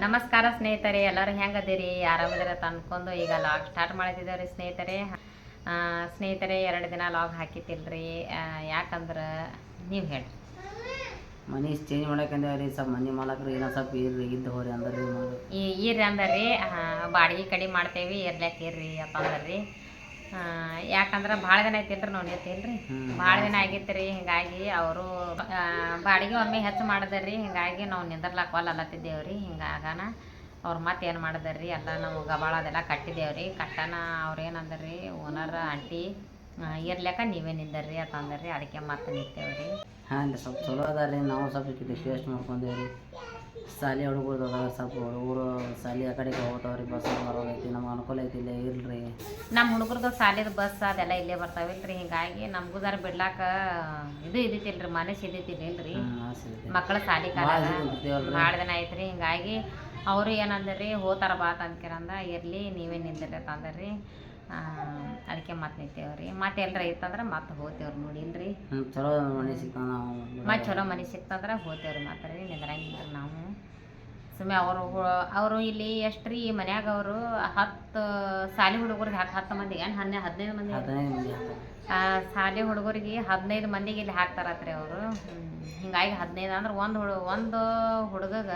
ನಮಸ್ಕಾರ ಸ್ನೇಹಿತರೆ ಎಲ್ಲರೂ ಹೆಂಗದಿರಿ? ಆರಾಮದಿರ ತಂದ್ಕೊಂಡು ಈಗ ಲಾಗ್ ಸ್ಟಾರ್ಟ್ ಮಾಡಿದ್ದೀವ್ರಿ ರೀ ಸ್ನೇಹಿತರೆ ಸ್ನೇಹಿತರೆ ಎರಡು ದಿನ ಲಾಗ್ ಹಾಕಿತಿಲ್ರಿ ಯಾಕಂದ್ರೆ ನೀವು ಹೇಳಿ ಮನಿ ಚೇಂಜ್ ಮಾಡಕಂದೇವ್ ರೀ ಸ್ವಲ್ಪ ಮನೆ ಮಾಲಕ್ರು ಏನೋ ಸ್ವಲ್ಪ ಇರ್ರಿ ಇದ್ದು ಹೋರಿ ಅಂದ್ರಿ ಈ ಇರ್ರಿ ಅಂದರ್ರಿ ಬಾಡಿಗೆ ಕಡಿಮೆ ಮಾಡ್ತೇವೆ ಇರ್ಲಾಕ ಇರ್ರಿ ಅಂತ ಅಂದರ್ರಿ ಆ, ಯಾಕಂದ್ರೆ ಭಾಳ ದಿನ ಐತಿಲ್ರಿ ನೋಡಿ ಐತಿಲ್ರಿ. ಭಾಳ ದಿನ ಆಗಿತ್ತು ರೀ ಹಿಂಗಾಗಿ ಅವರು ಬಾಡಿಗೆ ಒಮ್ಮೆ ಹೆಚ್ಚು ಮಾಡಿದ್ರಿ ಹಿಂಗಾಗಿ ನಾವು ನಿಂದ್ರಲಾಕ ಒಲ್ಲ ಅಲ್ಲತ್ತಿದ್ದೇವ್ರಿ ಹಿಂಗಾಗನ ಅವ್ರು ಮತ್ತೆ ಏನು ಮಾಡಿದ್ರಿ ಎಲ್ಲ ನಾವು ಗಬಾಳ ಅದೆಲ್ಲ ಕಟ್ಟಿದೇವ್ರಿ ಕಟ್ಟನ ಅವ್ರು ಏನಂದ್ರಿ ಓನರ್ ಆಂಟಿ ಇರ್ಲಿಕ್ಕ ನೀವೇ ನಿಂದರ್ರಿ ಅಂತ ಅಂದ್ರಿ ಅದಕ್ಕೆ ಮತ್ತೆ ನಿಂತೇವ್ರಿ. ಹಾಂ ರೀ ಸ್ವಲ್ಪ ಚಲೋ ಅದ ರೀ ನಾವು ಸ್ವಲ್ಪ ರಿಕ್ವೆಸ್ಟ್ ಮಾಡ್ಕೊಂಡೇವಿ ಸಾಲಿ ಹುಡುಗರು ಸ್ವಲ್ಪ ಹುಡುಗರು ಶಾಲೆ ಆ ಕಡೆಗೆ ಹೋಗ್ತಾವ್ರಿ ಬಸ್ ಬರೋದೈತಿ ನಮ್ಗೆ ಅನುಕೂಲ ಐತಿ ಇಲ್ಲೇ ಇಲ್ರಿ ನಮ್ಮ ಹುಡುಗರ್ದು ಶಾಲೆದು ಬಸ್ ಅದೆಲ್ಲ ಇಲ್ಲೇ ಬರ್ತಾವಿಲ್ರಿ ಹಿಂಗಾಗಿ ನಮಗೂ ಜರ ಬಿಡ್ಲಾಕ ಇದು ಇದಿತ್ತಿಲ್ರಿ ಮನಸ್ಸು ಐತಿ. ಮಕ್ಕಳ ಶಾಲೆ ಕಾಲ ಭಾಳ ದಿನ ಐತ್ರಿ ಹಿಂಗಾಗಿ ಅವರು ಏನಂದ್ರಿ ಹೋತಾರ ಬಾತ್ ಅಂದ್ಕಿರಂದ ಇರಲಿ ನೀವೇ ನಿಂದಿರಿ ಅಂತ ಅಂದ್ರಿ. ಆ, ಅದಕ್ಕೆ ಮತ್ತೆ ನಿಂತೇವ್ರಿ. ಮತ್ತೆ ಎಲ್ಲರ ಇತ್ತಂದ್ರೆ ಮತ್ತೆ ಹೋಗ್ತೇವ್ರಿ ನೋಡಿಲ್ರಿ ಚಲೋ ಮನೆ ಸಿಗ್ತಾವ ನಾವು ಮತ್ತೆ ಚಲೋ ಮನೆ ಸಿಕ್ತಂದ್ರೆ ಹೋತೇವ್ರಿ ಮತ್ತೆ ರೀ ನಿದ್ರಂಗಿಲ್ಲ ನಾವು. ಸುಮ್ಮನೆ ಅವರು ಅವರು ಇಲ್ಲಿ ಎಷ್ಟು ರೀ ಮನ್ಯಾಗ ಅವರು ಹತ್ತು ಸಾಲಿ ಹುಡುಗರಿಗೆ ಹಾಕಿ ಹತ್ತು ಮಂದಿಗೆ ಏನು ಹನ್ನೆ ಹದಿನೈದು ಮಂದಿ. ಶಾಲೆ ಹುಡುಗರಿಗೆ ಹದಿನೈದು ಮಂದಿಗೆ ಇಲ್ಲಿ ಹಾಕ್ತಾರತ್ರಿ ಅವರು. ಹಿಂಗಾಗಿ ಹದಿನೈದು ಅಂದ್ರೆ ಒಂದು ಹುಡು ಒಂದು ಹುಡುಗಗ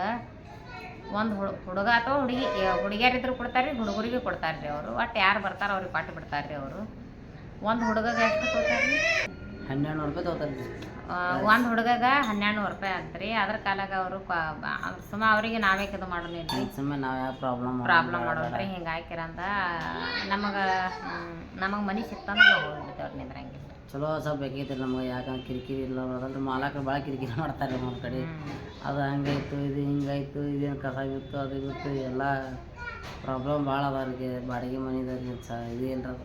ಒಂದು ಹುಡು ಹುಡುಗ ಅಥವಾ ಹುಡುಗಿ ಹುಡುಗಿಯರಿದ್ರು ಕೊಡ್ತಾರೆ ರೀ ಹುಡುಗರಿಗೆ ಕೊಡ್ತಾರೆ ರೀ ಅವರು. ಒಟ್ಟು ಯಾರು ಬರ್ತಾರೆ ಅವ್ರಿಗೆ ಕೊಟ್ಟು ಬಿಡ್ತಾರೆ ರೀ ಅವರು. ಒಂದು ಹುಡುಗಗ ಎಷ್ಟು ಕೊಡ್ತಾರೆ ರೀ ಹನ್ನೆರಡು ನೂರು ರೂಪಾಯಿ ತಗೋತಾರೆ ರೀ ಒಂದು ಹುಡುಗಗ ಹನ್ನೆರಡು ನೂರು ರೂಪಾಯಿ ರೀ ಅದ್ರ ಕಾಲಾಗ ಅವರು ಸುಮ್ಮ ಅವರಿಗೆ ನಾವೇ ಇದು ಮಾಡೋಣ ರೀ ಸುಮ್ಮನೆ ನಾವು ಯಾವ ಪ್ರಾಬ್ಲಮ್ ಪ್ರಾಬ್ಲಮ್ ಮಾಡೋಣ್ರಿ ಹಿಂಗೆ ಹಾಕಿರಂತ. ನಮಗೆ ನಮಗೆ ಮನೆ ಸಿಕ್ತಂದ್ರೆ ನಾವು ಹೋಗ್ಬಿಡ್ತೇವ್ರಿ ನಿಂದ್ರಂಗಿಲ್ಲ. ಚಲೋ ಸ್ವಲ್ಪ ಬೇಕೈತಿ ನಮ್ಗೆ. ಯಾಕಂದ್ರೆ ಕಿರಿಕಿರಿ ಇಲ್ಲ ಅದ್ರಲ್ಲಿ ಮಾಲಕರು ಭಾಳ ಕಿರಿಕಿರಿ ಮಾಡ್ತಾರೆ ನಮ್ಮ ಕಡೆ. ಅದು ಹಂಗಾಯ್ತು ಇದು ಹಿಂಗಾಯ್ತು ಇದೇನು ಕಸ ಬಿತ್ತು ಅದು ಬಿತ್ತು ಎಲ್ಲ ಪ್ರಾಬ್ಲಮ್ ಭಾಳ ಅದ ಅವ್ರಿಗೆ. ಬಾಡಿಗೆ ಮನೆದವ್ರಿಗೆ ಸ ಇದು ಇಲ್ಲ ಅದು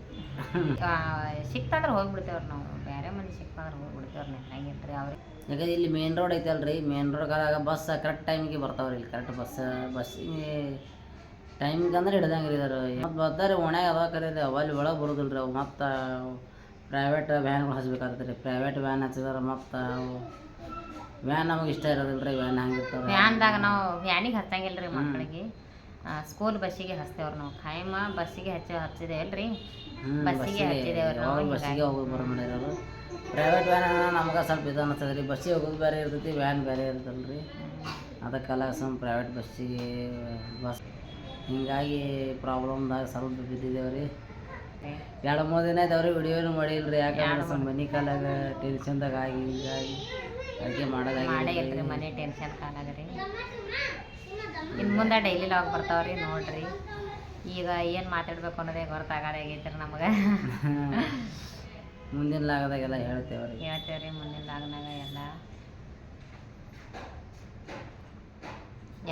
ಸಿಕ್ತಂದ್ರೆ ಹೋಗ್ಬಿಡ್ತೇವ್ರಿ ನಾವು. ಬೇರೆ ಮನೆ ಸಿಕ್ತಂದ್ರೆ ಹೋಗ್ಬಿಡ್ತೇವ್ರಿ ನಿಂದ್ರಂಗಿಲ್ರಿ ಅವ್ರಿಗೆ ಯಾಕಂದ್ರೆ ಇಲ್ಲಿ ಮೇನ್ ರೋಡ್ ಐತಲ್ರಿ. ಮೇನ್ ರೋಡ್ಗಾಗ ಬಸ್ ಕರೆಕ್ಟ್ ಟೈಮಿಗೆ ಬರ್ತಾವ್ರಿ ಇಲ್ಲಿ. ಕರೆಕ್ಟ್ ಬಸ್ ಬಸ್ಸಿಗೆ ಟೈಮಿಗೆ ಅಂದ್ರೆ ಹಿಡ್ದಂಗೆ ರೀ ಇದಾರೆ. ಮತ್ತು ಬರ್ತಾರೆ ಒಣ್ಯಾಗ ಅದ ಕರೆ ರೀ ಅವು ಅಲ್ಲಿ ಒಳಗೆ ಬರೋದಿಲ್ಲ ರೀ ಅವು. ಮತ್ತು ಪ್ರೈವೇಟ್ ವ್ಯಾನ್ಗಳು ಹಚ್ಬೇಕಾಗ್ತದೆ ರೀ. ಪ್ರೈವೇಟ್ ವ್ಯಾನ್ ಹಚ್ಚಿದ್ರೆ ಮತ್ತು ವ್ಯಾನ್ ನಮಗೆ ಇಷ್ಟ ಇರೋದಿಲ್ಲ ರೀ ವ್ಯಾನ್ ಹಂಗಿರ್ತಾವೆ ವ್ಯಾನ್ದಾಗ ನಾವು ವ್ಯಾನಿಗೆ ಹಚ್ಚಂಗಿಲ್ರಿ ಮಕ್ಕಳಿಗೆ ಸ್ಕೂಲ್ ಬಸ್ಸಿಗೆ ಹಚ್ತೇವ್ರಿ ನಾವು. ಖಾಯಮ ಬಸ್ಸಿಗೆ ಹಚ್ಚ ಹಚ್ಚಿದೇವಲ್ರಿ ಅಲ್ರಿ ಬಸ್ಸಿಗೆ ಹಚ್ಚಿದೇವ್ರಿ ನಾವು ಯಾವಾಗ ಬಸ್ಸಿಗೆ ಹೋಗೋದು ಬರೋ ಪ್ರೈವೇಟ್ ವ್ಯಾನ್ ನಮ್ಗೆ ಸ್ವಲ್ಪ ಇದು ಅನ್ನಿಸ್ತದೆ ರೀ. ಬಸ್ಸಿಗೆ ಹೋಗೋದು ಬೇರೆ ಇರ್ತೈತಿ ವ್ಯಾನ್ ಬೇರೆ ಇರ್ತಲ್ಲ ರೀ. ಅದಕ್ಕೆಲ್ಲ ಸಮ್ ಪ್ರೈವೇಟ್ ಬಸ್ಸಿಗೆ ಬಸ್ ಹಿಂಗಾಗಿ ಪ್ರಾಬ್ಲಮ್ದಾಗ ಸ್ವಲ್ಪ ಬಿದ್ದಿದ್ದೇವೆ ರೀ ಎರಡು ಮೂರು ದಿನ ಆಯ್ತು ವಿಡಿಯೋನು ಮಾಡಿಲ್ಲ ರೀ ಯಾಕಂದ್ರೆ ಮನೆ ಕಾಲಾಗ ಟೆನ್ಷನ್ದಾಗ ಆಗಿ ಹಿಂಗಾಗಿ ಅಡುಗೆ ಮಾಡೇ ಮಾಡೋದಾಗಿ ಮನೆ ಟೆನ್ಷನ್ ಕಾಲಾಗ ರೀ ಇನ್ನು ಮುಂದೆ ಡೈಲಿ ಲಾಗ್ ಬರ್ತಾವ್ರಿ ನೋಡ್ರಿ. ಈಗ ಏನು ಮಾತಾಡ್ಬೇಕು ಅನ್ನೋದೇ ಗೊತ್ತಾಗದಾಗೈತ್ರಿ ನಮಗೆ. ಮುಂದಿನ ಲಾಗದಾಗೆಲ್ಲ ಹೇಳ್ತೇವ್ರಿ. ಹೇಳ್ತೇವ್ರಿ ಮುಂದಿನ ಲಾಗ್ನಾಗ ಎಲ್ಲ.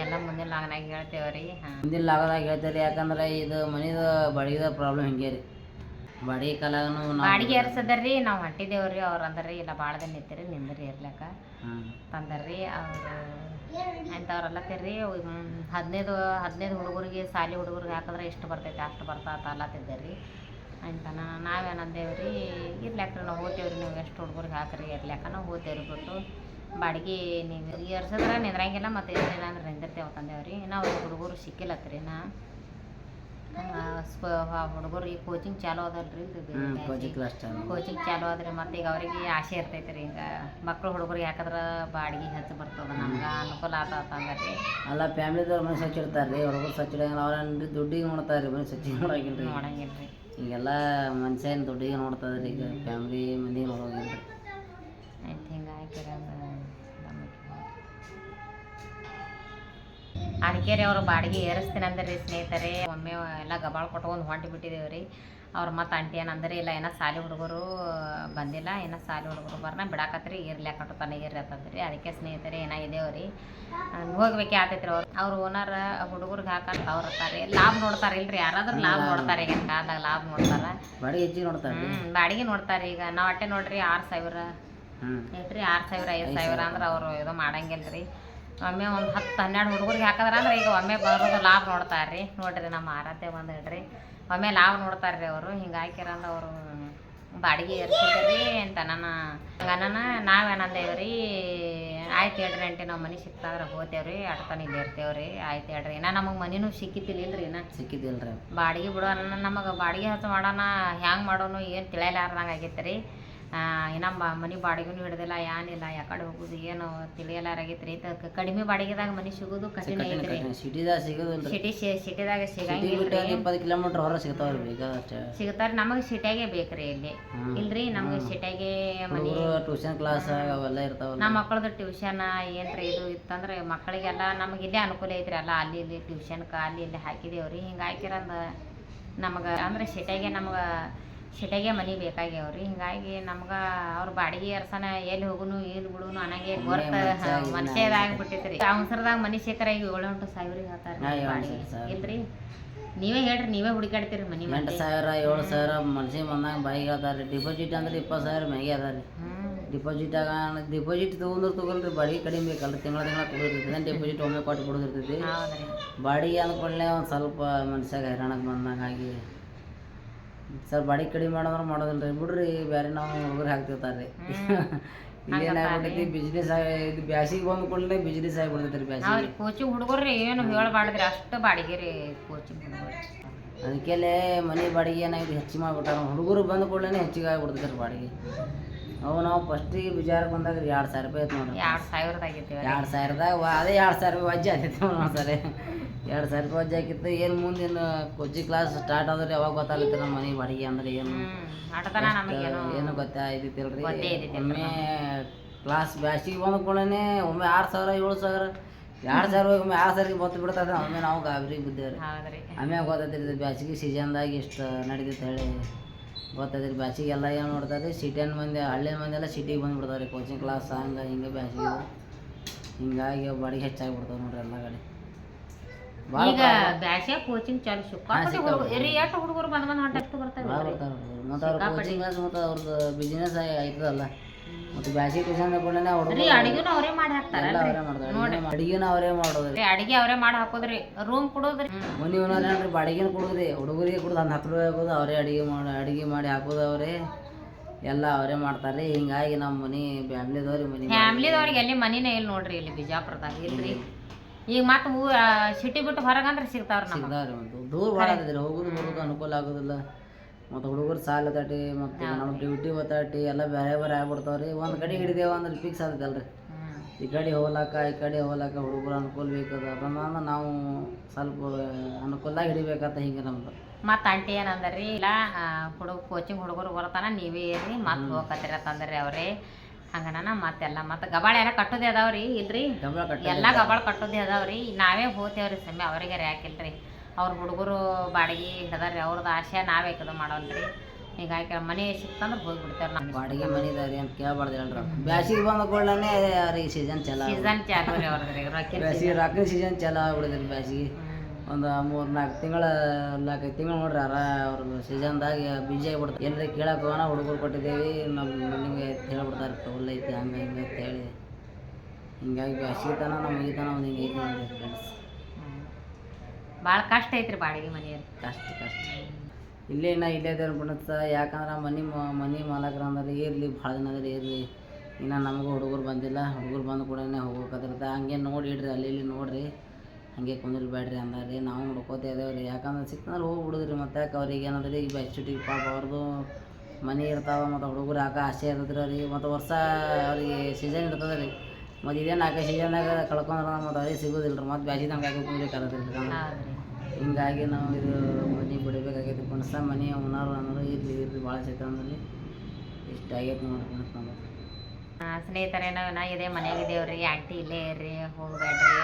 ಎಲ್ಲ ಮುಂದಿನ ಲಾಗ್ನಾಗ ಹೇಳ್ತೇವ್ರಿ ಮುಂದಿನ ಲಾಗದಾಗ ಹೇಳ್ತೇವ್ರಿ ಯಾಕಂದ್ರೆ ಇದು ಮನೇದು ಬಳಿದ ಪ್ರಾಬ್ಲಮ್ ಹಿಂಗೆ ರೀ ಬಾಡಿಗೆ ಕಾಲಾಗನು ಬಾಡಿಗೆ ಏರ್ಸದರ್ರಿ ನಾವು ಹೊಂಟಿದೇವ್ರಿ ಅವ್ರು ಅಂದ್ರಿ ಇಲ್ಲ ಭಾಳ ದಿನ ನಿಂತಿರಿ ನಿಂದ್ರಿ ಇರ್ಲಕ್ಕ. ತಂದರ್ರಿ ಅವರು ಅಂಥವ್ರೆಲ್ಲ ತಿರ್ರಿ ಹದಿನೈದು ಹದಿನೈದು ಹುಡುಗರಿಗೆ ಸಾಲಿ ಹುಡುಗರಿಗೆ ಹಾಕಿದ್ರೆ ಎಷ್ಟು ಬರ್ತೈತೆ ಅಷ್ಟು ಬರ್ತಾ ಅಲ್ಲತ್ತಿದ್ದೆ ಅಂತಾನ ನಾವೇನಂದೇವ್ರಿ ರೀ ನಾವು ಹೋಗ್ತೇವ್ರಿ ನೀವು ಎಷ್ಟು ಹುಡುಗರಿಗೆ ಹಾಕ್ರಿ ಇರ್ಲ್ಯಾಕ ನಾವು ಹೋಗ್ತೇವ್ರಿ ಬಿಟ್ಟು. ಬಾಡಿಗೆ ನೀವು ಏರ್ಸಿದ್ರೆ ನಿಂದ್ರಂಗಿಲ್ಲ ಮತ್ತು ಇರಲಿಲ್ಲ ಅಂದ್ರೆ ನಿಂದಿರ್ತೇವೆ ತಂದೇವ್ರಿ ನಾವು ಹುಡುಗರು ಸಿಕ್ಕಿಲ್ಲತ್ರಿ ನಾ ಹುಡುಗರಿಗೆ ಕೋಚಿಂಗ್ ಚಾಲೋ ಅದಲ್ರಿ ಕೋಚಿಂಗ್ ಕ್ಲಾಸ್ ಚಾಲು. ಕೋಚಿಂಗ್ ಚಾಲೋ ಆದ್ರೆ ಮತ್ತೆ ಈಗ ಅವರಿಗೆ ಆಸೆ ಇರ್ತೈತೆ ರೀ ಈಗ ಮಕ್ಕಳು ಹುಡುಗರಿಗೆ ಯಾಕಂದ್ರೆ ಬಾಡಿಗೆ ಹೆಚ್ಚು ಬರ್ತದ ನಮ್ಗೆ ಅನುಕೂಲ ಆತ ರೀ ಅಲ್ಲ ಫ್ಯಾಮಿಲಿದವ್ರ ಮನೆ ಸ್ವಚ್ಛ ಇರ್ತಾರೆ ರೀ ಹುಡುಗರು ಸ್ವಚ್ಛ ಇಡಂಗಿಲ್ಲ ಅವ್ರೇನು ದುಡ್ಡಿಗೆ ನೋಡ್ತಾರೆ ರೀ ಮನೆ ಸ್ವಚ್ಛ ನೋಡಂಗಿಲ್ಲ ರೀ ನೋಡಂಗಿಲ್ಲ ರೀ ಈಗೆಲ್ಲ ಮನುಷ್ಯನ ದುಡ್ಡಿಗೆ ನೋಡ್ತದೆ ರೀ ಈಗ ಫ್ಯಾಮ್ಲಿ ಮನೆ ನೋಡೋಗಿಲ್ಲ ರೀ ಆಯ್ತು ಹಿಂಗೆ ಹಾಕಿರ ಅದಕ್ಕೆ ರೀ ಅವರು ಬಾಡಿಗೆ ಏರಿಸ್ತೀನಿ ಅಂದ್ರೆ ರೀ ಸ್ನೇಹಿತರೆ. ಒಮ್ಮೆ ಎಲ್ಲ ಗಬಾಳ್ ಕೊಟ್ಕೊಂಡು ಹೊಂಟು ಬಿಟ್ಟಿದ್ದೇವೆ ರೀ ಅವ್ರು ಮತ್ತೆ ಆಂಟಿ ಏನಂದ್ರೆ ಇಲ್ಲ ಏನೋ ಸಾಲಿ ಹುಡುಗರು ಬಂದಿಲ್ಲ ಏನೋ ಸಾಲಿ ಹುಡುಗರು ಬರ್ನ ಬಿಡಾಕತ್ರಿ ಇರ್ಲಿ ಯಾಕಟ್ಟು ತನಗೆ ಇರ್ರಿ ಅಂತಂದ್ರಿ. ಅದಕ್ಕೆ ಸ್ನೇಹಿತರೆ ಏನೋ ಇದೇವ್ ರೀ ಹೋಗ್ಬೇಕೆ ಆತೈತ್ರಿ ಅವ್ರು. ಅವ್ರ ಓನರ್ ಹುಡುಗರಿಗೆ ಹಾಕಂತ ಅವ್ರು ಹತ್ತಾರೆ ಲಾಭ ನೋಡ್ತಾರೆ ಇಲ್ರಿ ಯಾರಾದ್ರೂ ಲಾಭ ನೋಡ್ತಾರೆ ಈಗಿನ ಕಾಲದಾಗ ಲಾಭ ನೋಡ್ತಾರ. ಬಾಡಿಗೆ ನೋಡ್ತಾರೆ ಬಾಡಿಗೆ ನೋಡ್ತಾರೆ ಈಗ. ನಾವು ಅಟ್ಟೆ ನೋಡ್ರಿ ಆರು ಸಾವಿರ. ಐತ್ರಿ ಆರು ಸಾವಿರ ಐದು ಸಾವಿರ ಅಂದ್ರೆ ಅವರು ಇದು ಮಾಡಂಗಿಲ್ಲ ರೀ ಒಮ್ಮೆ ಒಂದು ಹತ್ತು ಹನ್ನೆರಡು ಹುಡುಗರಿಗೆ ಹಾಕಿದ್ರೆ ಅಂದ್ರೆ ಈಗ ಒಮ್ಮೆ ಬರೋದು ಲಾಭ ನೋಡ್ತಾರೆ ರೀ ನೋಡ್ರಿ ನಮ್ಮ ಆರಾಧ್ಯ ಬಂದು ಹೇಳ್ರಿ ಒಮ್ಮೆ ಲಾಭ ನೋಡ್ತಾರೆ ರೀ ಅವರು. ಹಿಂಗೆ ಹಾಕಿರಂದ್ರೆ ಅವರು ಬಾಡಿಗೆ ಏರ್ಸಿದ್ರಿ ಅಂತ ನನ್ನ ಹಂಗನ ನಾವೇನಂದೇವ್ರಿ ಆಯ್ತು ಹೇಳ್ರಿ ಅಂಟಿ ನಾವು ಮನೆ ಸಿಕ್ತಾದ್ರೆ ಹೋತೇವ್ರಿ ಅಡ್ತಾನೆ ಇಲ್ಲಿ ಇರ್ತೇವ್ರಿ ಆಯ್ತು ಹೇಳ್ರಿ. ಇನ್ನ ನಮಗೆ ಮನಿನೂ ಸಿಕ್ಕಿತ್ತಿಲ್ಲ ಇಲ್ರಿ ಇನ್ನ. ರೀ ಬಾಡಿಗೆ ಬಿಡೋಣ ನಮಗೆ ಬಾಡಿಗೆ ಹಚ್ಚ ಮಾಡೋಣ ಹ್ಯಾಂಗೆ ಮಾಡೋನು ಏನು ತಿಳಿಯಲಾರ್ದಂಗೆ ಆಗೈತೆ ರೀ ಬ ಮನೆ ಬಾಡಿಗೆನೂ ಹಿಡ್ದಿಲ್ಲ ಏನಿಲ್ಲ ಯಾಕಡೆ ಹೋಗುದು ಏನು ತಿಳಿಯಲಾರಾಗೈತ್ರಿ. ಕಡಿಮೆ ಬಾಡಿಗೆದಾಗ ಮನೆ ಸಿಗೋದು ಕಠಿಣ ಐತ್ರಿ. ಸಿಟಿದಾಗ ಸಿಗೋದು ಸಿಟಿ ಸಿಟಿದಾಗ ಸಿಟಿ ಸಿಗಂಗಿಲ್ಲ ಇಪ್ಪತ್ತು ಕಿಲೋಮೀಟ್ರ್ ಹೊರ ಸಿಗ್ತಾವ್ರಿ ಈಗ ಸಿಗ್ತಾರ ನಮಗೆ ಸಿಟಿಯಾಗೆ ಬೇಕ್ರಿ ಇಲ್ಲಿ. ಇಲ್ರಿ ನಮಗೆ ಸಿಟಿಯಾಗೆ ಮನಿ ಟ್ಯೂಷನ್ ಕ್ಲಾಸ್ ಅವೆಲ್ಲ ಇರ್ತಾವ ನಮ್ಮ ಮಕ್ಕಳದು ಟ್ಯೂಷನ್ ಏನ್ರಿ ಇದು ಇತ್ತಂದ್ರೆ ಮಕ್ಕಳಿಗೆಲ್ಲ ನಮಗೆ ಇಲ್ಲೇ ಅನುಕೂಲ ಐತ್ರಿ ಅಲ್ಲ. ಅಲ್ಲಿ ಇಲ್ಲಿ ಟ್ಯೂಷನ್ಗೆ ಅಲ್ಲಿ ಇಲ್ಲಿ ಹಾಕಿದೇವ್ರಿ. ಹಿಂಗೆ ಹಾಕಿರಂದ ನಮಗೆ ಅಂದ್ರೆ ಸಿಟಿಯಾಗೆ ನಮ್ಗೆ ಸಿಟಿಯಾಗೆ ಮನಿ ಬೇಕಾಗ್ಯಾವ್ರಿ. ಹಿಂಗಾಗಿ ನಮ್ಗೆ ಅವ್ರ ಬಾಡಿಗೆ ಅರ್ಸನ ಎಲ್ಲಿ ಹೋಗುನು ಏನು ಬಿಡುನು ಅನ್ನಂಗೆ ಗೊತ್ತ ಮನ್ಸ ಇಲ್ಲ. ಮನುಷ್ಯದಾಗ್ಬಿಟ್ಟೈತ್ರಿ ಅವಸರದಾಗ ಮನೆ ಶೇಖರ ಈಗ ಏಳು ಎಂಟು ಸಾವಿರ ಹೇಳ್ತಾರ. ಇಲ್ರಿ? ನೀವೇ ಹೇಳ್ರಿ ನೀವೇ ಹುಡುಕಾಡ್ತೀರಿ ಮನೆ ಎಂಟು ಸಾವಿರ ಏಳು ಸಾವಿರ ಮನ್ಸಿಗೆ ಬಂದಾಗ ಬಾಯಿಗೆ ಅದಾರ ಡಿಪಾಸಿಟ್ ಅಂದ್ರೆ ಇಪ್ಪತ್ತು ಸಾವಿರ ಮ್ಯಾಗೆ ಅದ ರೀ ಹ್ಮ್. ಡಿಪಾಸಿಟ್ ಆಗ ಡಿಪಾಸಿಟ್ ತೊಗೊಂಡ್ರೆ ತೊಗೊಳ್ರಿ ಬಾಡಿಗೆ ಕಡಿಮೆ ಬೇಕಲ್ಲ ತಿಂಗಳ ತಿಂಗಳ ಕೊಡಿರ್ತೈತಿ ಡಿಪಾಸಿಟ್ ಒಮ್ಮೆ ಕೊಟ್ಟು ಬಿಡೋದಿರ್ತೈತಿ. ಹೌದ್ರಿ. ಬಾಡಿಗೆ ಅಂದ್ಕೊಳ್ಳೆ ಒಂದು ಸ್ವಲ್ಪ ಮನುಷ್ಯಾಗ ಹೈರಾಣಕ್ಕೆ ಬಂದಂಗೆ ಆಗಿ ಸರ್ ಬಾಡಿ ಕಡಿಮೆ ಮಾಡೋದ್ರೆ ಮಾಡೋದಿಲ್ಲ ರೀ ಬಿಡ್ರಿ ಬೇರೆ ನಾವು ಹುಡುಗರು ಹಾಕ್ತಿರ್ತಾರೆ ರೀ. ಇಲ್ಲೇನಾಗ್ಬಿಟ್ಟೈತಿ ಬಿಸ್ನೆಸ್ ಇದು ಬ್ಯಾಸಿಗೆ ಬಂದ ಕೂಡಲೇ ಬಿಸ್ನೆಸ್ ಆಗಿಬಿಡ್ತೈತೆ ರೀ ಬ್ಯಾಸಿಗೆ. ಹೌದ್ರಿ ಕೋಚಿಂಗ್ ಹುಡುಗರ್ರಿ ಏನು ಹೇಳಬಾರ್ದ್ರಿ ಅಷ್ಟು ಬಾಡಿಗೆ ರೀ ಕೋಚಿಂಗ್ ಹುಡುಗರು. ಅದಕ್ಕೆಲ್ಲೇ ಮನೆ ಬಾಡಿಗೆ ಏನಾಗಿದೆ ಹೆಚ್ಚು ಮಾಡಿಬಿಟ್ಟಾರ. ಹುಡುಗರು ಬಂದ ಕೂಡಲೇ ಹೆಚ್ಚಿಗೆ ಆಗಿಬಿಡ್ತೈತೆ ರೀ ಬಾಡಿಗೆ. ಅವು ನಾವು ಫಸ್ಟಿಗೆ ಬಿಜಾರಕ್ಕೆ ಬಂದಾಗ ಎರಡು ಸಾವಿರ ರೂಪಾಯಿ ಆಯ್ತು ನೋಡ್ರಿ. ಎರಡು ಸಾವಿರದಾಗಿತ್ತು ಎರಡು ಸಾವಿರದಾಗ ಅದೇ ಎರಡು ಸಾವಿರ ರೂಪಾಯಿ ವಜ್ಜೆ ಆಗೈತೆ ಒಂದೊಂದ್ಸರಿ ಎರಡು ಸಾವಿರ ರೂಪಾಯಿ ವಜ್ಜೆ ಆಗಿತ್ತು ಏನು ಮುಂದಿನ ಕೋಚಿಂಗ್ ಕ್ಲಾಸ್ ಸ್ಟಾರ್ಟ್ ಆದ್ರೆ ಯಾವಾಗ ಗೊತ್ತಾಗುತ್ತೆ ನಮ್ಮ ಮನೆ ಬಾಡಿಗೆ ಅಂದ್ರೆ ಏನು? ಏನು ಗೊತ್ತಾಯ್ತಿಲ್ರಿ ಗೊತ್ತೇ ಒಮ್ಮೆ ಕ್ಲಾಸ್ ಬ್ಯಾಸಿಗೆ ಬಂದ ಕೂಡಲೇ ಒಮ್ಮೆ ಆರು ಸಾವಿರ ಏಳು ಸಾವಿರ ಎರಡು ಸಾವಿರ ಒಮ್ಮೆ ಆರು ಸಾವಿರಕ್ಕೆ ಬತ್ತು ಬಿಡ್ತದೆ ಒಮ್ಮೆ ನಾವು ಗಾಬರಿ ಬಿದ್ದೇವ್ರಿ. ಆಮೇಲೆ ಆಮ್ಯಾಗ ಗೊತ್ತೈತಿ ಬ್ಯಾಸಿಗೆ ಸೀಸನ್ದಾಗ ಇಷ್ಟು ನಡೀತೈತೆ ಹೇಳಿ. ಗೊತ್ತೈತಿ ಬ್ಯಾಸಿಗೆ ಎಲ್ಲ ಏನು ನೋಡ್ತಾರೆ ಸಿಟಿನ ಮಂದಿ ಹಳ್ಳಿಯ ಮಂದಿ ಎಲ್ಲ ಸಿಟಿಗೆ ಬಂದ್ಬಿಡ್ತಾರೆ ಕೋಚಿಂಗ್ ಕ್ಲಾಸ್ ಹಂಗೆ ಹಿಂಗೆ ಬ್ಯಾಸಿಗೆ ಹಿಂಗಾಗಿ ಬಾಡಿಗೆ ಹೆಚ್ಚಾಗಿ ಬಿಡ್ತಾವೆ ನೋಡ್ರಿ ಎಲ್ಲ ಕಡೆ. ಈಗ ಬ್ಯಾಸ್ಯಾಗ ಕೋಚಿಂಗ್ ಚಾಲು ಸಿಕ್ಕಾಪಟ್ಟೆ. ಹುಡುಗರು ಎರಿ ಎಷ್ಟು ಹುಡುಗರು ಬಂದ ಬಂದ್ ಹೊಂಟು ಬರ್ತಾರೆ ಮತ್ತೆ ಅವ್ರ ಕೋಚಿಂಗ್ ಮತ್ತು ಅವ್ರದ್ದು ಬಿಸ್ನೆಸ್ ಆಯ್ತದಲ್ಲ. ಮತ್ತೆ ಬ್ಯಾಸಿ ಟ್ಯೂಷನ್ ಕೂಡಲೇ ರೀ ಹುಡುಗರು ಅಡಿಗೆನೂ ಅವರೇ ಮಾಡಿ ಹಾಕ್ತಾರೆ ನೋಡಿ ಅವರೇ ಅಡಿಗೆನ ಅವರೇ ಮಾಡೋದು ರೀ ಅಡಿಗೆ ಅವರೇ ಮಾಡಿ ಹಾಕೋದ್ರಿ. ರೂಮ್ ಕೊಡೋದ್ರಿ. ಮನಿ ಏನ್ರಿ ಬಾಡಿಗೆನ ಕೊಡೋದ್ರಿ. ಹುಡುಗರಿಗೆ ಕೊಡೋದು ಒಂದು ಹತ್ತು ರೂಪಾಯಿ ಹಾಕೋದು ಅವರೇ ಅಡಿಗೆ ಮಾಡಿ ಅಡಿಗೆ ಮಾಡಿ ಹಾಕೋದು ಅವರೇ. ಎಲ್ಲ ಅವರೇ ಮಾಡ್ತಾರೆ ಹಿಂಗಾಗಿ ನಮ್ಮ ಮನಿ ಫ್ಯಾಮ್ಲಿದವ್ರಿ ಮನಿ ಫ್ಯಾಮಿಲಿದವ್ರಿಗೆ ಎಲ್ಲಿ ಮನಿನೇ ಇಲ್ಲ ನೋಡ್ರಿ ಇಲ್ಲಿ ಬಿಜಾಪುರದಾಗ. ಇಲ್ರಿ. ಈಗ ಮತ್ತೆ ಮೂ ಸಿಟಿ ಬಿಟ್ಟು ಹೊರಗಂದ್ರೆ ಸಿಗ್ತಾವ್ರಿ ನಮಗೆ. ಮತ್ತು ದೂರ ಭಾಳ ಆಗದ್ರಿ ಹೋಗೋದು ಬರೋದು ಅನುಕೂಲ ಆಗೋದಿಲ್ಲ. ಮತ್ತು ಹುಡುಗರು ಸಾಲ ತಾಟಿ ಮತ್ತು ನಮ್ಮ ಡ್ಯೂಟಿ ಒತ್ತಾಟಿ ಎಲ್ಲ ಬೇರೆ ಬೇರೆ ಆಗ್ಬಿಡ್ತಾವ್ರಿ. ಒಂದು ಕಡೆ ಹಿಡಿದೇವ ಅಂದ್ರೆ ಫಿಕ್ಸ್ ಆಗುತ್ತಲ್ರಿ. ಹ್ಮ್. ಈ ಕಡೆ ಹೋಗ್ಲಾಕ ಈ ಕಡೆ ಹೋಗ್ಲಾಕ ಹುಡುಗರು ಅನುಕೂಲ ಬೇಕದ. ಅದನ್ನ ನಾವು ಸ್ವಲ್ಪ ಅನುಕೂಲ ಹಿಡಿಬೇಕಂತ ಹಿಂಗೆ ನಮ್ದು. ಮತ್ತು ಆಂಟಿ ಏನಂದ್ರಿ ಇಲ್ಲ ಹುಡುಗ ಕೋಚಿಂಗ್ ಹುಡುಗರು ಬರ್ತಾನ ನೀವೇ ಇರ್ರಿ. ಮತ್ತೆ ಹೋಗಕತ್ತೀರ ತಂದ್ರಿ ಅವ್ರಿ. ಹಂಗನ ಮತ್ತೆಲ್ಲ ಮತ್ತೆ ಗಬಾಳ ಎಲ್ಲ ಕಟ್ಟೋದೇ ಅದಾವ್ರಿ ಇಲ್ರಿ? ಎಲ್ಲ ಗಬಾಳ ಕಟ್ಟೋದೇ ಅದಾವ್ರಿ. ನಾವೇ ಹೋತೇವ್ರಿ ಸಮ್ಮೆ ಅವ್ರಿಗೆ ಯಾಕಿಲ್ರಿ ಅವ್ರ ಹುಡುಗರು ಬಾಡಿಗೆ ಹಿಡ್ದಾರ್ರಿ ಅವ್ರದ್ದು ಆಸೆ ನಾವೇ ಕದ ಮಾಡೋಲ್ರಿ. ಹೀಗಾಗಿ ಮನೆ ಸಿಕ್ತಂದ್ರೆ ಹೋಗ್ಬಿಡ್ತಾರೆ ನಮ್ಮ ಬಾಡಿಗೆ ಮನೆ ಇದಾವ್ರಿ ಅಂತ ಕೇಳ್ಬಾರ್ದು ಹೇಳ್ರಿ ಬ್ಯಾಸಿಗೆ ಬಂದ ಕೂಡಲೇ ಅವ್ರಿಗೆ ಸೀಸನ್ ಚಲೋ ಸೀಸನ್ ಚಾಲು ರೀ ಅವ್ರದ್ರಿ ಬ್ಯಾಸಿಗೆ ಸೀಸನ್ ಚಲೋ ಆಗ್ಬಿಡಿದ್ರಿ ಬ್ಯಾಸಿಗೆ. ಒಂದು ಮೂರು ನಾಲ್ಕು ತಿಂಗಳ ನಾಲ್ಕೈದು ತಿಂಗಳು ನೋಡ್ರಿ ಅರ ಅವ್ರ ಸೀಸನ್ದಾಗ ಬಿಜಿ ಆಗಿಬಿಡ್ತಾರೆ ಏನಾರ ಕೇಳಕ್ಕೆ ಹೋಗೋಣ ಹುಡುಗರು ಕೊಟ್ಟಿದ್ದೇವೆ ನಮ್ಮ ನಿಮಗೆ ಹೇಳ್ಬಿಡ್ತಾರೆ ಟೋಲ್ ಐತಿ ಹಂಗೆ ಹಿಂಗೆ ಅಂತ ಹೇಳಿ. ಹಿಂಗಾಗಿ ಬ್ಯಾಸಿಗೆ ತನ ಈತನ ತನ ಒಂದು ಹಿಂಗೆ ಐತಿ ನೋಡ್ರಿ ಫ್ರೆಂಡ್ಸ್. ಭಾಳ ಕಷ್ಟ ಐತ್ರಿ ಬಾಡಿಗೆ ಮನೆಯಲ್ಲಿ. ಕಷ್ಟ ಕಷ್ಟ. ಇಲ್ಲೇ ನಾ ಇಲ್ಲೇ ದೇವ್ರ ಬಿಡತ್ತ ಯಾಕಂದ್ರೆ ಮನೆ ಮನೆ ಮಾಲಕರು ಅಂದ್ರೆ ಇರಲಿ ಭಾಳ ದಿನ ಅಂದ್ರೆ ಇರಲಿ. ಇನ್ನು ನಮಗೂ ಹುಡುಗರು ಬಂದಿಲ್ಲ ಹುಡುಗರು ಬಂದ ಕೂಡಲೇ ಹೋಗ್ಬೇಕಾದ್ರೆ ಹಂಗೆ ನೋಡಿ ಇಡ್ರಿ ಅಲ್ಲಿ ಇಲ್ಲಿ ನೋಡ್ರಿ. ಹಂಗೆ ಕುಂದ್ರಿ ಬೇಡ್ರಿ ಅಂದಾರಿ ನಾವು ಹುಡ್ಕೋತಾ ಇದ್ದೇವೆ ರೀ. ಯಾಕಂದ್ರೆ ಸಿಕ್ತಂದ್ರೆ ಹೋಗಿ ಬಿಡುದ್ರಿ ಮತ್ತೆ ಯಾಕೆ ಅವ್ರಿಗೆ ಏನಂದ್ರೆ ಈಗ ಬೆಚ್ಚುಟಿಗೆ ಪಾಪ ಅವ್ರದ್ದು ಮನೆ ಇರ್ತಾವ ಮತ್ತು ಹುಡುಗರು ಹಾಕ ಆಸೆ ಇರ್ತದ್ರಿ ರೀ? ಮತ್ತು ವರ್ಷ ಅವ್ರಿಗೆ ಸೀಸನ್ ಇರ್ತದೆ ರೀ. ಮತ್ತು ಇದೇ ನಾಲ್ಕು ಸೀಸನ್ದಾಗ ಕಳ್ಕೊಂಡ್ರೆ ಮತ್ತು ಅವ್ರಿಗೆ ಸಿಗೋದಿಲ್ಲ ರೀ ಮತ್ತು ಬ್ಯಾಸಿ ನಮ್ಗೆ ಹಾಕಿ ಕುಂದ್ರಿಕಾರದಿಲ್ಲ ಹೌದ್ರಿ. ಹಿಂಗಾಗಿ ನಾವು ಇದು ಮನೆ ಬಿಡಬೇಕಾಗೈತಿ ಪಣಸ ಮನೆ ಓನರ್ ಅನ್ನೋದು ಇರ್ಲಿ ಇರ್ಲಿ. ಭಾಳ ಅಂದ್ರೆ ಇಷ್ಟ ಆಗೈತೆ ನೋಡ್ರಿ ಪಣಸ ನಮಗೆ. ಸ್ನೇಹಿತರೆ ನಾವು ನಾ ಇದೇ ಮನೆಯಾಗ ಇದೇವ್ರಿ ಆಂಟಿ ಇಲ್ಲೇ ಇರ್ರಿ ಹೋಗ್ಬೇಡ್ರಿ.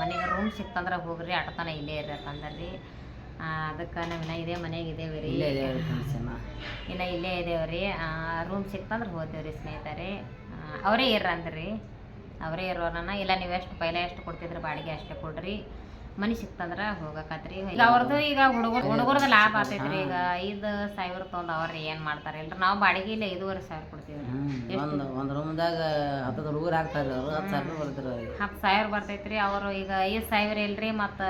ಮನೆಗೆ ರೂಮ್ ಸಿಕ್ತಂದ್ರೆ ಹೋಗ್ರಿ ಆಟತನ ಇಲ್ಲೇ ಇರ್ರಿ ಅಂತಂದ್ರಿ. ಅದಕ್ಕೆ ನಾವು ಇದೇ ಮನೆಯಾಗ ಇದೇವಿ ರೀ ಇಲ್ಲೇ ಇಲ್ಲೇ ಇದೇವ್ರಿ. ರೂಮ್ ಸಿಕ್ತಂದ್ರೆ ಹೋಗ್ತೇವ್ರಿ ಸ್ನೇಹಿತರೆ. ಅವರೇ ಇರ್ರಿ ಅಂದ್ರಿ. ಅವರೇ ಇರೋರನ್ನ ಇಲ್ಲ ನೀವು ಎಷ್ಟು ಪೈಲೆ ಎಷ್ಟು ಕೊಡ್ತಿದ್ರಿ ಬಾಡಿಗೆ ಅಷ್ಟೇ ಕೊಡ್ರಿ. ಮನೆ ಸಿಕ್ತಂದ್ರ ಹೋಗಕತ್ರಿ. ಈಗ ಅವ್ರದ್ದು ಈಗ ಹುಡುಗರು ಹುಡುಗರದ ಲಾಭ ಆತೈತ್ರಿ. ಈಗ ಐದು ಸಾವಿರ ತೊಗೊಂಡು ಅವ್ರ ಏನ್ ಮಾಡ್ತಾರೆ. ಇಲ್ರಿ ನಾವು ಬಾಡಿಗೆ ಇಲ್ಲ ಐದೂವರೆ ಸಾವಿರ ಕೊಡ್ತೀವಿ ಒಂದು ಒಂದು ರೂಮ್ದಾಗ ಹತ್ತು ಹುಡುಗರು ಹಾಕ್ತಾರೆ ಅವರು. ಹತ್ತು ಸಾವಿರ ರೂಪಾಯಿ ಬರ್ತಾರೆ ಅವ್ರಿಗೆ. ಹತ್ತು ಸಾವಿರ ಬರ್ತೈತ್ರಿ. ಅವರು ಈಗ ಐದು ಸಾವಿರ ಇಲ್ರಿ ಮತ್ತ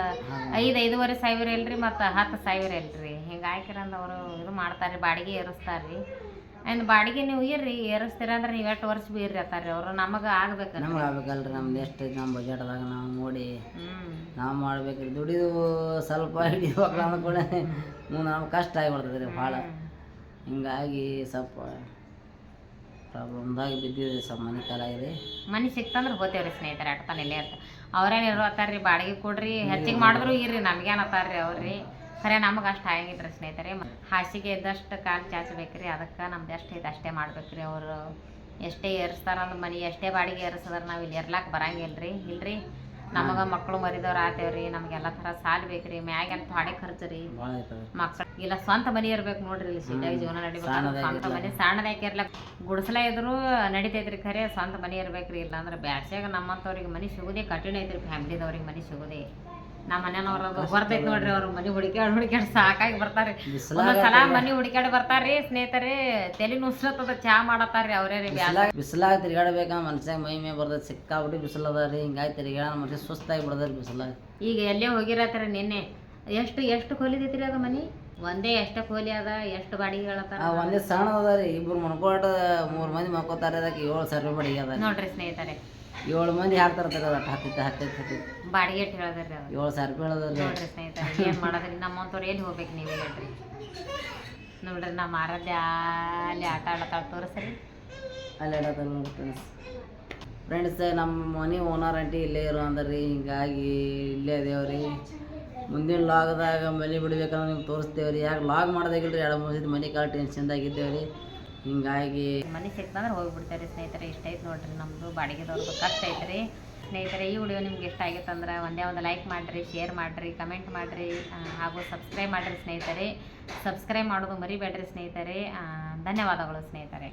ಐದು ಐದೂವರೆ ಸಾವಿರ ಇಲ್ರಿ ಮತ್ತ ಹತ್ತು ಸಾವಿರ ಇಲ್ರಿ. ಹಿಂಗೆ ಹಾಕಿರಂದು ಅವರು ಇದು ಮಾಡ್ತಾರೆ ಬಾಡಿಗೆ ಏರಿಸ್ತಾರೆ ರೀ ಏನು ಬಾಡಿಗೆ ನೀವು ಇರ್ರಿ ಏರಿಸ್ತೀರ ಅಂದ್ರೆ ನೀವು ಎಷ್ಟು ವರ್ಷ ಬೀರ್ರಿ ಇರ್ರಿ ಅತ್ತಾರ್ರಿ ಅವರು? ನಮಗೆ ಆಗ್ಬೇಕು ನಮ್ಗೆ ಆಗ್ಬೇಕಲ್ರಿ ನಮ್ದು ಎಷ್ಟು ನಮ್ಮ ಬಜೆಟ್ದಾಗ ನಾವು ನೋಡಿ ನಾವು ಮಾಡ್ಬೇಕ್ರಿ ದುಡಿದು ಸ್ವಲ್ಪ ಹಿಡಿಬೇಕಲ್ಲ ಅಂದ್ಕೂಡ ಮುಂದೆ ನಮ್ಗೆ ಕಷ್ಟ ಆಗಿಬಿಡ್ತದೆ ರೀ ಭಾಳ ಹಿಂಗಾಗಿ ಸ್ವಲ್ಪ ಪ್ರಾಬ್ಲಮ್ದಾಗ ಬಿದ್ದಿದೆ ಸ್ವಲ್ಪ ಮನೆ ಕಾಲ ಇದೆ ಮನೆ ಸಿಕ್ತಂದ್ರೆ ಹೋತೇವ್ರಿ ಸ್ನೇಹಿತರೆ ಅಟ್ತಾನೆ ಇಲ್ಲೇ ಇರ್ತ ಅವ್ರೇನು ರೀ ಬಾಡಿಗೆ ಕೊಡ್ರಿ ಹೆಚ್ಚಿಗೆ ಮಾಡಿದ್ರು ಇರ್ರಿ ನಮ್ಗೇನು ಅತ್ತಾರ್ರಿ ಅವ್ರಿ? ಖರೆ ನಮಗೆ ಅಷ್ಟು ಆಗಂಗಿಲ್ಲ ರೀ ಸ್ನೇಹಿತರೆ ಹಾಸಿಗೆ ಇದ್ದಷ್ಟು ಕಾಲು ಚಾಚಬೇಕ್ರಿ ಅದಕ್ಕೆ ನಮ್ದು ಎಷ್ಟು ಐತಿ ಅಷ್ಟೇ ಮಾಡ್ಬೇಕ್ರಿ ಅವರು. ಎಷ್ಟೇ ಏರಿಸ್ತಾರ ಅಂದ್ ಮನೆ ಎಷ್ಟೇ ಬಾಡಿಗೆ ಏರಿಸಿದ್ರೆ ನಾವು ಇಲ್ಲಿ ಇರ್ಲಾಕ್ ಬರಂಗಿಲ್ಲ ರೀ ಇಲ್ರಿ? ನಮಗೆ ಮಕ್ಕಳು ಮರಿದವ್ರು ಆತೇವ್ರಿ ನಮ್ಗೆಲ್ಲ ಥರ ಸಾಲ ಬೇಕ್ರಿ ಅಂತ ಥಾಡೆ ಖರ್ಚು ರೀ ಮಕ್ಕಳು ಇಲ್ಲ ಸ್ವಂತ ಮನೆ ಇರ್ಬೇಕು ನೋಡ್ರಿ ಇಲ್ಲಿ ಸಿಟಿಯಾಗಿ ಜೀವನ ನಡಿಬೇಕು ಸ್ವಂತ ಮನೆ ಸಣ್ಣದಾಗಿ ಇರ್ಲಕ್ ಗುಡಿಸಲ ಇದ್ರು ನಡಿತೈತ್ರಿ ಖರೆ ಸ್ವಂತ ಮನೆ ಇರ್ಬೇಕ್ರಿ. ಇಲ್ಲ ಅಂದ್ರೆ ಬ್ಯಾಸ್ಯಾಗ ನಮ್ಮಂಥವ್ರಿಗೆ ಮನೆ ಸಿಗೋದೇ ಕಠಿಣ ಐತ್ರಿ ಫ್ಯಾಮಿಲಿದವ್ರಿಗೆ ಮನೆ ಸಿಗೋದೇ. ನಮ್ಮ ಮನೆಯವ್ರ ಬರ್ತೈತಿ ನೋಡ್ರಿ ಅವ್ರ ಮನೆ ಹುಡುಕ್ಯಾಡ್ ಹುಡುಕ್ಯಾಡ್ ಸಾಕಾಗಿ ಬರ್ತಾರೆ ಸಲ ಒಂದೊಂದ್ಸಲ ಮನೆ ಹುಡುಕ್ಯಾಡ್ ಬರ್ತಾರ್ರಿ ಸ್ನೇಹಿತರೆ ತಲೆ ನುಸ್ಲತ್ತದ ಚಾ ಮಾಡತ್ತಾರ್ರಿ ಅವರೇ ರೀ ಬಿಸಿಲಾಗ ತಿರ್ಗಾಡ್ಬೇಕ ಮನ್ಸಾಗ ಮೈ ಮೇ ಬರ್ದ ಸಿಕ್ಕಾಬಿಟ್ಟು ಬಿಸಿಲು ಅದ ರೀ ಹಿಂಗಾಗಿ ತಿರ್ಗಾಡ ಮನ್ಸಿ ಸುಸ್ತಾಗಿ ಬಿಡದ್ರಿ ಬಿಸಿಲಾಗ. ಈಗ ಎಲ್ಲೇ ಹೋಗಿರತ್ರಿ ನಿನ್ನೆ? ಎಷ್ಟು ಎಷ್ಟು ಕೊಲಿದೈತ್ರಿ ಅದು ಮನಿ? ಒಂದೇ ಎಷ್ಟ ಕೋಲಿ ಅದ ಎಷ್ಟು ಬಾಡಿಗೆ ಹೇಳತ್ತಾರ ಒಂದೇ ಸಣ್ಣ ಅದ ರೀ ಇಬ್ರು ಮನ್ಕೊಟ್ಟು ಮೂರು ಮಂದಿ ಮಕ್ಕೋತಾರೆ ಅದಕ್ಕೆ ಏಳು ಸಾವಿರ ರೂಪಾಯಿ ಬಾಡಿಗೆ ಅದ ನೋಡ್ರಿ ಸ್ನೇಹಿತರೆ ಏಳು ಮಂದಿ ಹಾಕ್ತಾರೆ ತಗೋ ಅಟ್ ಹತ್ತೈತೆ ಹತ್ತೈತೆ ಹತ್ತೈತೆ. ಬಾಡಿಗೆ ಎಷ್ಟು ಹೇಳಿದ್ರಿ ಅದು ಏಳು ಸಾವಿರ ರೂಪಾಯಿ ಹೇಳೋದ್ರಿ. ನೋಡ್ರಿ ಸ್ನೇಹಿತರೆ ಏನು ಮಾಡೋದ್ರಿ? ನಮ್ಮಂತವ್ರು ಎಲ್ಲಿ ಹೋಗ್ಬೇಕು ನೀವು ಹೇಳ್ರಿ. ನೋಡ್ರಿ ನಮ್ಮ ಆರಾಧ್ಯ ಅಲ್ಲಿ ಆಟ ಆಡತ್ತಾಳ ತೋರಿಸ್ರಿ. ಅಲ್ಲಿ ಆಡತಾಳ ಫ್ರೆಂಡ್ಸ್ ನಮ್ಮ ಮನೆ ಓನರ್ ಆಂಟಿ ಇಲ್ಲೇ ಇರೋ ಅಂದ್ರಿ ಹಿಂಗಾಗಿ ಇಲ್ಲೇ ಅದೇವ್ರಿ. ಮುಂದಿನ ಲಾಗ್ದಾಗ ಮನೆ ಬಿಡ್ಬೇಕಂದ್ರೆ ನಿಮ್ಗೆ ತೋರಿಸ್ತೇವ್ರಿ. ಯಾಕೆ ಲಾಗ್ ಮಾಡ್ದಾಗಿಲ್ರಿ? ಎರಡು ಮೂರು ಸತಿ ಮನೆ ಕಾಲ ಟೆನ್ಷನ್ದಾಗಿದ್ದೇವ್ರಿ ಹಿಂಗಾಗಿ ಮನೆ ಸಿಕ್ತಂದ್ರೆ ಹೋಗ್ಬಿಡ್ತಾರೆ ಸ್ನೇಹಿತರೆ, ಇಷ್ಟ ಐತೆ ನೋಡ್ರಿ ನಮ್ಮದು ಬಾಡಿಗೆದವ್ರದ್ದು ಕಷ್ಟ ಐತ್ರಿ ಸ್ನೇಹಿತರೆ, ಈ ವಿಡಿಯೋ ನಿಮ್ಗೆ ಇಷ್ಟ ಆಗಿತ್ತಂದ್ರೆ ಒಂದೇ ಒಂದು ಲೈಕ್ ಮಾಡಿರಿ ಶೇರ್ ಮಾಡಿರಿ ಕಮೆಂಟ್ ಮಾಡಿರಿ ಹಾಗೂ ಸಬ್ಸ್ಕ್ರೈಬ್ ಮಾಡಿರಿ ಸ್ನೇಹಿತರೆ. ಸಬ್ಸ್ಕ್ರೈಬ್ ಮಾಡೋದು ಮರಿಬೇಡ್ರಿ ಸ್ನೇಹಿತರೆ. ಧನ್ಯವಾದಗಳು ಸ್ನೇಹಿತರೆ.